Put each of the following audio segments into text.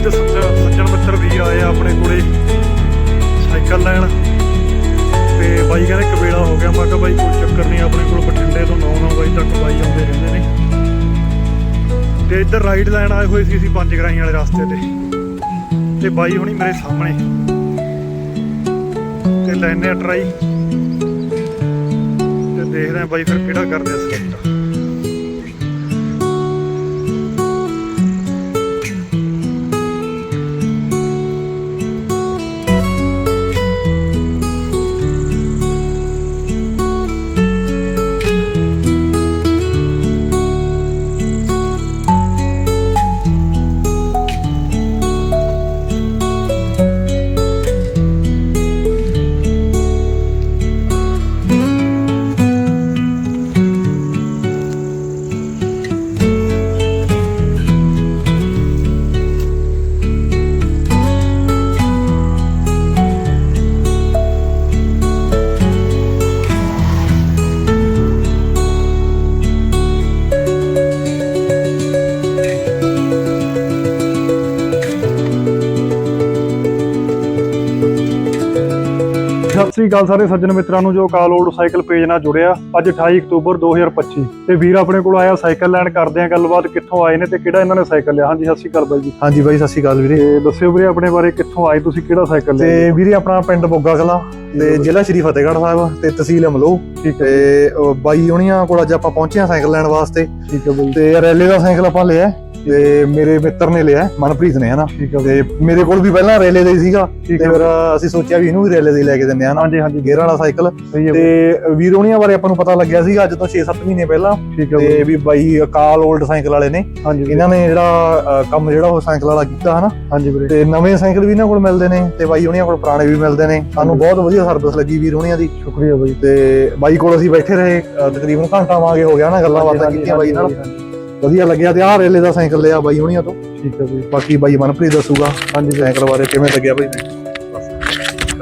ਅੱਜ ਸੱਜਣ ਮਿੱਤਰ ਵੀਰ ਆਏ ਆ ਆਪਣੇ ਕੋਲੇ ਸਾਈਕਲ ਲੈਣ। ਤੇ ਬਾਈ ਕਹਿੰਦੇ ਕਬੇੜਾ ਹੋ ਗਿਆ। ਮੈਂ ਕਿਹਾ ਬਾਈ ਕੋਈ ਚੱਕਰ ਨਹੀਂ, ਆਪਣੇ ਕੋਲ ਬਠਿੰਡੇ ਤੋਂ 9-9 ਵਜੇ ਤੱਕ ਬਾਈ ਆਉਂਦੇ ਰਹਿੰਦੇ ਨੇ। ਤੇ ਇੱਧਰ ਰਾਈਡ ਲੈਣ ਆਏ ਹੋਏ ਸੀ ਅਸੀਂ ਪੰਜ ਗਰਾਈਆਂ ਵਾਲੇ ਰਸਤੇ ਤੇ। ਤੇ ਬਾਈ ਹੁਣੀ ਮੇਰੇ ਸਾਹਮਣੇ। ਤੇ ਲੈਨੇ ਆ ਟਰਾਈ ਤੇ ਦੇਖਦੇ ਆ ਬਾਈ ਫਿਰ ਕਿਹੜਾ ਕਰਦੇ ਸਿਲੈਕਟ ਸਤਿ ਸ੍ਰੀ ਅਕਾਲ ਸਾਰੇ ਸੱਜਣ ਮਿੱਤਰਾਂ ਨੂੰ ਜੋ ਕਾਲੋਡ ਸਾਈਕਲ ਪੇਜ ਨਾਲ ਜੁੜਿਆ ਅੱਜ 28 ਅਕਤੂਬਰ 2025 ਤੇ ਵੀਰ ਆਪਣੇ ਕੋਲ ਆਇਆ ਸਾਈਕਲ ਲੈਣ ਕਰਦੇ ਆ ਗੱਲਬਾਤ ਕਿੱਥੋਂ ਆਏ ਨੇ ਤੇ ਕਿਹੜਾ ਇਹਨਾਂ ਨੇ ਸਾਈਕਲ ਲਿਆ? ਹਾਂਜੀ ਸਤਿ ਸ੍ਰੀ ਅਕਾਲ ਬਾਈ ਜੀ। ਹਾਂਜੀ ਬਾਈ ਸਤਿ ਸ਼੍ਰੀ ਅਕਾਲ ਵੀਰੇ। ਤੇ ਦੱਸਿਓ ਵੀਰੇ ਆਪਣੇ ਬਾਰੇ ਕਿੱਥੋਂ ਆਏ ਤੁਸੀਂ ਕਿਹੜਾ ਸਾਈਕਲ ਲਿਆ? ਤੇ ਵੀਰੇ ਆਪਣਾ ਪਿੰਡ ਬੋਗਾ ਕਲਾ ਤੇ ਜ਼ਿਲ੍ਹਾ ਸ਼੍ਰੀ ਫਤਿਹਗੜ੍ਹ ਸਾਹਿਬ ਤੇ ਤਹਿਸੀਲ ਅਮਲੋ। ਠੀਕ ਹੈ। ਤੇ ਬਾਈ ਹੋਣੀਆਂ ਕੋਲ ਅੱਜ ਆਪਾਂ ਪਹੁੰਚੇ ਆ ਸਾਈਕਲ ਲੈਣ ਵਾਸਤੇ। ਠੀਕ ਹੈ ਬਾਈ ਤੇ ਰੈਲੇ ਦਾ ਸਾਈਕਲ ਆਪਾਂ ਲਿਆ। ਤੇ ਮੇਰੇ ਮਿੱਤਰ ਨੇ ਲਿਆ ਮਨਪ੍ਰੀਤ ਨੇ ਹਨਾ? ਠੀਕ ਹੈ ਤੇ ਮੇਰੇ ਕੋਲ ਵੀ ਪਹਿਲਾਂ ਰੈਲੇ ਦਾ ਹੀ ਸੀਗਾ ਤੇ ਫਿਰ ਅਸੀਂ ਸੋਚਿਆ ਵੀ ਇਹਨੂੰ ਵੀ ਰੈਲੇ ਦਾ ਲੈ ਕੇ ਦਿੰਦੇ ਆ ਨਾ ਹਾਂਜੀ ਹਾਂਜੀ। ਗੇਅਰ ਵਾਲਾ ਸਾਈਕਲ। ਤੇ ਵੀਰ ਹੋਣੀਆਂ ਬਾਰੇ ਆਪਾਂ ਨੂੰ ਪਤਾ ਲੱਗਿਆ ਸੀਗਾ ਅੱਜ ਤੋਂ 6-7 ਮਹੀਨੇ ਪਹਿਲਾਂ। ਠੀਕ ਹੈ ਤੇ ਵੀ ਬਾਈ ਅਕਾਲ 올ਡ ਸਾਈਕਲ ਵਾਲੇ ਨੇ। ਇਹਨਾਂ ਨੇ ਜਿਹੜਾ ਕੰਮ ਜਿਹੜਾ ਉਹ ਸਾਈਕਲ ਵਾਲਾ ਕੀਤਾ ਹਨਾ? ਹਾਂਜੀ ਵੀਰੇ ਤੇ ਨਵੇਂ ਸਾਈਕਲ ਵੀ ਇਹਨਾਂ ਕੋਲ ਮਿਲਦੇ ਨੇ ਤੇ ਬਾਈ ਹੁਣੀਆਂ ਕੋਲ ਪੁਰਾਣੇ ਵੀ ਮਿਲਦੇ ਨੇ। ਸਾਨੂੰ ਬਹੁਤ ਵਧੀਆ ਸਰਵਿਸ ਲੱਗੀ ਵੀਰ ਹੁਣੀਆਂ ਦੀ। ਸ਼ੁਕਰੀਆ ਬਾਈ। ਤੇ ਬਾਈ ਕੋਲ ਅਸੀਂ ਬੈਠੇ ਰਹੇ ਤਕਰੀਬਨ ਘੰਟਾ ਵਾਂਗੇ ਹੋ ਗਿਆ ਨਾ ਗੱਲਾਂ ਬਾਤਾਂ ਕੀਤੀਆਂ ਬਾਈ ਨਾਲ। ਵਧੀਆ ਲੱਗਿਆ ਤੇ ਆਹ ਰੇਲੇ ਦਾ ਸਾਈਕਲ ਲਿਆ ਬਾਈ ਹੁਣੀਆਂ ਤੋਂ। ਠੀਕ ਹੈ ਬਾਈ। ਬਾਕੀ ਬਾਈ ਮਨਪ੍ਰੀਤ ਦੱਸੂਗਾ ਹਾਂਜੀ ਸਾਈਕਲ ਬਾਰੇ ਕਿਵੇਂ ਲੱਗਿਆ ਬਾਈ?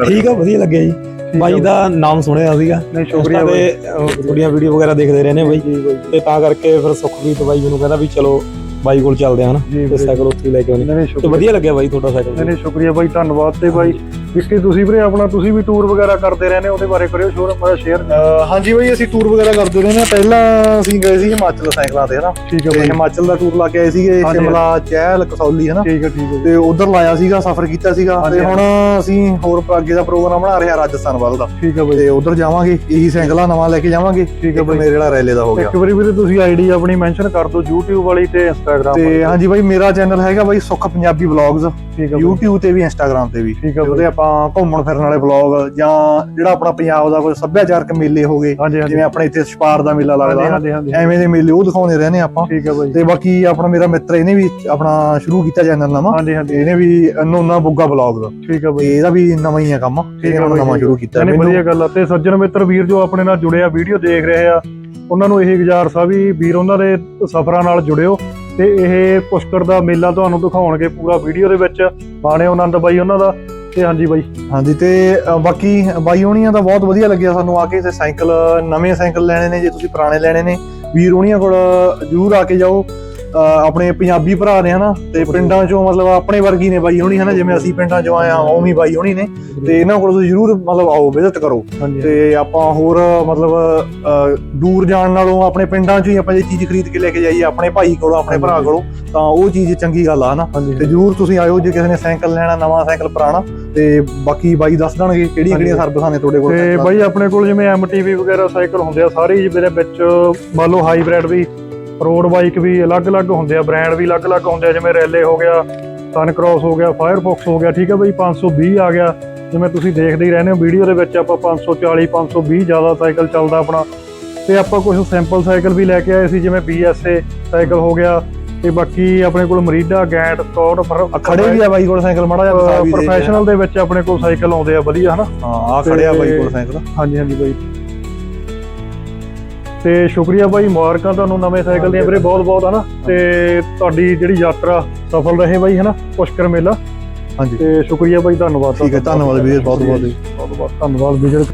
ਠੀਕ ਆ ਵਧੀਆ ਲੱਗਿਆ ਜੀ। ਬਾਈ ਦਾ ਨਾਮ ਸੁਣਿਆ ਸੀਗਾ। ਨਹੀਂ ਸ਼ੁਕਰੀਆ ਬਾਈ। ਤੇ ਥੋੜੀਆਂ ਵੀਡੀਓ ਵਗੈਰਾ ਦੇਖਦੇ ਬਾਈ। ਜੀ ਬਾਈ। ਤੇ ਤਾਂ ਕਰਕੇ ਫਿਰ ਸੁਖਪ੍ਰੀਤ ਬਾਈ ਮੈਨੂੰ ਕਹਿੰਦਾ ਵੀ ਚਲੋ ਬਾਈ ਕੋਲ ਚੱਲਦੇ ਜੀ ਤੇ। ਸਾਈਕਲ ਉੱਥੇ ਹੀ ਲੈ ਕੇ ਆਉਣੇ। ਤੇ ਵਧੀਆ ਲੱਗਿਆ ਬਾਈ ਤੁਹਾਡਾ ਨਹੀਂ ਸਾਈਕਲ। ਨਹੀਂ ਸ਼ੁਕਰੀਆ ਬਾਈ ਧੰਨਵਾਦ ਤੇ ਬਾਈ। ਵਿੱਕੀ ਤੁਸੀਂ ਵੀਰੇ ਆਪਣਾ ਤੁਸੀਂ ਵੀ ਟੂਰ ਵਗੈਰਾ ਕਰਦੇ ਰਹਿੰਦੇ ਉਹਦੇ ਬਾਰੇ ਕਰਿਓ ਸ਼ੋਰ ਮੇਰਾ ਸ਼ੇਅਰ ਹਾਂਜੀ ਬਾਈ ਅਸੀਂ ਟੂਰ ਵਗੈਰਾ ਕਰਦੇ ਰਹੇ ਨੇ ਪਹਿਲਾਂ ਅਸੀਂ ਗਏ ਸੀ ਹਿਮਾਚਲ ਸਾਈਕਲਾਂ ਤੇ ਹਨਾ? ਠੀਕ ਹੈ ਬਾਈ। ਹਿਮਾਚਲ ਦਾ ਟੂਰ ਲਾ ਕੇ ਆਏ ਸੀਗੇ। ਸ਼ਿਮਲਾ ਚਹਿਲ ਕਸੌਲੀ ਹਨਾ? ਠੀਕ ਹੈ ਠੀਕ ਹੈ। ਤੇ ਉਧਰ ਲਾਇਆ ਸੀਗਾ ਸਫ਼ਰ ਕੀਤਾ ਸੀਗਾ। ਤੇ ਹੁਣ ਅਸੀਂ ਹੋਰ ਅੱਗੇ ਦਾ ਪ੍ਰੋਗਰਾਮ ਬਣਾ ਰਹੇ ਹਾਂ ਰਾਜਸਥਾਨ ਵੱਲ ਦਾ। ਠੀਕ ਹੈ ਬਾਈ। ਤੇ ਉਧਰ ਜਾਵਾਂਗੇ ਇਹੀ ਸਾਈਕਲਾਂ ਨਵਾਂ ਲੈ ਕੇ ਜਾਵਾਂਗੇ। ਠੀਕ ਹੈ ਬਾਈ। ਮੇਰੇ ਜਿਹੜਾ ਰੈਲੇ ਦਾ ਹੋ ਗਿਆ। ਇੱਕ ਵਾਰੀ ਵੀਰੇ ਤੁਸੀਂ ਆਈਡੀ ਆਪਣੀ ਮੈਂਸ਼ਨ ਕਰ ਦਿਓ YouTube ਵਾਲੀ ਤੇ Instagram ਤੇ ਹਾਂਜੀ ਬਾਈ ਮੇਰਾ ਚੈਨਲ ਹੈਗਾ ਬਾਈ ਸੁੱਖ ਪੰਜਾਬੀ ਵਲੌਗਸ। YouTube ਤੇ ਵੀ Instagram ਤੇ ਵੀ। ਠੀਕ ਹੈ ਉਹਦੇ ਆਪਾਂ ਘੁੰਮਣ ਫਿਰਨ ਵਾਲੇ ਵਲੌਗ ਜਾਂ ਜਿਹੜਾ ਆਪਣਾ ਪੰਜਾਬ ਦਾ ਕੋਈ ਸੱਭਿਆਚਾਰਕ ਮੇਲੇ ਹੋ ਗਏ ਹਾਂਜੀ ਹਾਂਜੀ। ਜਿਵੇਂ ਆਪਣੇ ਇੱਥੇ ਛਪਾਰ ਦਾ ਮੇਲਾ ਲੱਗਦਾ ਐਵੇਂ ਦੇ ਮੇਲੇ ਉਹ ਦਿਖਾਉਂਦੇ ਰਹਿੰਦੇ ਆਪਾਂ। ਠੀਕ ਹੈ ਬਾਈ। ਤੇ ਬਾਕੀ ਆਪਣਾ ਮੇਰਾ ਮਿੱਤਰ ਇਹਨੇ ਵੀ ਆਪਣਾ ਸ਼ੁਰੂ ਕੀਤਾ ਚੈਨਲ ਨਵਾਂ। ਹਾਂਜੀ ਹਾਂਜੀ। ਇਹਨੇ ਵੀ ਨੋਨਾ ਬੁੱਗਾ ਵਲੌਗ ਦਾ। ਠੀਕ ਹੈ ਬਾਈ। ਇਹਦਾ ਵੀ ਨਵਾਂ ਹੀ ਆ ਕੰਮ। ਇਹਨੇ ਨਵਾਂ। ਸ਼ੁਰੂ ਕੀਤਾ ਮੈਨੂੰ- ਵਧੀਆ ਗੱਲ ਆ। ਤੇ ਸੱਜਣ ਮਿੱਤਰ ਵੀਰ ਜੋ ਆਪਣੇ ਨਾਲ ਜੁੜਿਆ ਵੀਡੀਓ ਦੇਖ ਰਹੇ ਆ ਉਹਨਾਂ ਨੂੰ ਇਹ ਗੁਜ਼ਾਰਿਸ਼ ਆ ਵੀ ਵੀਰ ਉਹਨਾਂ ਦੇ ਸਫ਼ਰਾਂ ਨਾਲ ਜੁੜਿਓ ਤੇ ਇਹ ਪੁਸ਼ਕਰ ਦਾ ਮੇਲਾ ਤੁਹਾਨੂੰ ਦਿਖਾਉਣਗੇ ਪੂਰਾ ਵੀਡੀਓ ਦੇ ਵਿੱਚ। ਬਾਣਿਓ ਆਨੰਦ ਬਾਈ ਉਹਨਾਂ ਦਾ। ਤੇ ਹਾਂਜੀ ਬਾਈ। ਹਾਂਜੀ, ਤੇ ਬਾਕੀ, ਬਾਈ ਹੋਣੀਆਂ ਦਾ ਬਹੁਤ ਵਧੀਆ ਲੱਗਿਆ ਸਾਨੂੰ ਆ ਕੇ ਤੇ ਸਾਈਕਲ, ਨਵੇਂ ਸਾਈਕਲ ਲੈਣੇ ਨੇ, ਜੇ ਤੁਸੀਂ ਪੁਰਾਣੇ ਲੈਣੇ ਨੇ। ਵੀਰ ਹੋਣੀਆਂ ਕੋਲ ਜਰੂਰ ਆ ਕੇ ਜਾਓ। ਆਪਣੇ ਪੰਜਾਬੀ ਭਰਾ ਨੇ ਹਨਾ? ਤੇ ਪਿੰਡਾਂ ਚੋਂ ਮਤਲਬ ਆਪਣੇ ਵਰਗੀ ਨੇ ਬਾਈ ਹੋਣੀ ਹਨਾ? ਜਿਵੇਂ ਅਸੀਂ ਪਿੰਡਾਂ ਚੋਂ ਆਏ ਆ ਉਵੇਂ ਬਾਈ ਹੋਣੀ ਨੇ। ਤੇ ਇਹਨਾਂ ਕੋਲ ਤੁਸੀਂ ਜ਼ਰੂਰ ਮਤਲਬ ਆਓ ਵਿਜ਼ਿਟ ਕਰੋ। ਤੇ ਆਪਾਂ ਹੋਰ ਮਤਲਬ ਦੂਰ ਜਾਣ ਨਾਲੋਂ ਆਪਣੇ ਪਿੰਡਾਂ ਚੋਂ ਹੀ ਆਪਾਂ ਇਹ ਚੀਜ਼ ਖਰੀਦ ਕੇ ਲੈ ਕੇ ਜਾਈਏ ਆਪਣੇ ਭਾਈ ਕੋਲੋਂ ਆਪਣੇ ਭਰਾ ਕੋਲੋਂ ਤਾਂ ਉਹ ਚੀਜ਼ ਚੰਗੀ ਗੱਲ ਆ ਹਨਾ? ਤੇ ਜਰੂਰ ਤੁਸੀਂ ਆਇਓ ਜੇ ਕਿਸੇ ਨੇ ਸਾਈਕਲ ਲੈਣਾ ਨਵਾਂ ਸਾਈਕਲ ਪੁਰਾਣਾ ਤੇ ਬਾਕੀ ਬਾਈ ਦੱਸ ਦੇਣਗੇ ਕਿਹੜੀਆਂ ਕਿਹੜੀਆਂ ਸਰਵਿਸਾਂ ਨੇ ਤੁਹਾਡੇ ਕੋਲ ਤੇ ਬਾਈ ਆਪਣੇ ਕੋਲ ਜਿਵੇਂ MTV ਵਗੈਰਾ ਸਾਈਕਲ ਹੁੰਦੇ ਆ ਸਾਰੇ ਹੀ ਜਿਹਦੇ ਵਿੱਚ ਮੰਨ ਲਓ ਹਾਈਬ੍ਰਿਡ ਵੀ ਰੋਡ ਬਾਈਕ ਵੀ ਅਲੱਗ-ਅਲੱਗ ਹੁੰਦੇ ਆ ਬ੍ਰਾਂਡ ਵੀ ਅਲੱਗ-ਅਲੱਗ ਹੁੰਦੇ ਆ ਜਿਵੇਂ ਰੈਲੇ ਹੋ ਗਿਆ ਸਨ ਕ੍ਰਾਸ ਹੋ ਗਿਆ ਫਾਇਰਫੌਕਸ ਹੋ ਗਿਆ ਠੀਕ ਹੈ ਬਾਈ 520 ਆ ਗਿਆ ਜਿਵੇਂ ਤੁਸੀਂ ਦੇਖਦੇ ਹੀ ਰਹਿੰਦੇ ਹੋ ਵੀਡੀਓ ਦੇ ਵਿੱਚ ਆਪਾਂ 540 520 ਜ਼ਿਆਦਾ ਸਾਈਕਲ ਚੱਲਦਾ ਆਪਣਾ ਤੇ ਆਪਾਂ ਕੁਝ ਸੈਂਪਲ ਸਾਈਕਲ ਵੀ ਲੈ ਕੇ ਆਏ ਸੀ ਜਿਵੇਂ BSA ਸਾਈਕਲ ਹੋ ਗਿਆ ਤੇ ਬਾਕੀ ਆਪਣੇ ਕੋਲ ਮਰੀਡਾ ਗੈਂਟ ਸਕੌਟ ਆ ਖੜੇ ਵੀ ਆ ਬਾਈ ਕੋਲ ਸਾਈਕਲ ਮਾੜਾ ਦੇ ਪ੍ਰੋਫੈਸ਼ਨਲ ਦੇ ਵਿੱਚ ਆਪਣੇ ਕੋਲ ਸਾਈਕਲ ਆਉਂਦੇ ਆ ਵਧੀਆ ਹਨਾ? ਹਾਂ ਆ ਖੜਿਆ ਬਾਈ ਕੋਲ ਸਾਈਕਲ। ਹਾਂਜੀ ਹਾਂਜੀ ਬਾਈ। ਤੇ ਸ਼ੁਕਰੀਆ ਬਾਈ ਮੁਬਾਰਕਾਂ ਤੁਹਾਨੂੰ ਨਵੇਂ ਸਾਈਕਲ ਦੀਆਂ ਵੀਰੇ ਬਹੁਤ ਬਹੁਤ ਹਨਾ? ਤੇ ਤੁਹਾਡੀ ਜਿਹੜੀ ਯਾਤਰਾ ਸਫਲ ਰਹੇ ਬਾਈ ਹਨਾ? ਪੁਸ਼ਕਰ ਮੇਲਾ। ਹਾਂਜੀ। ਤੇ ਸ਼ੁਕਰੀਆ ਬਾਈ ਧੰਨਵਾਦ ਠੀਕ ਹੈ ਧੰਨਵਾਦ ਵੀਰ ਬਹੁਤ ਬਹੁਤ। ਬਹੁਤ ਬਹੁਤ। ਧੰਨਵਾਦ ਵਿਜੇ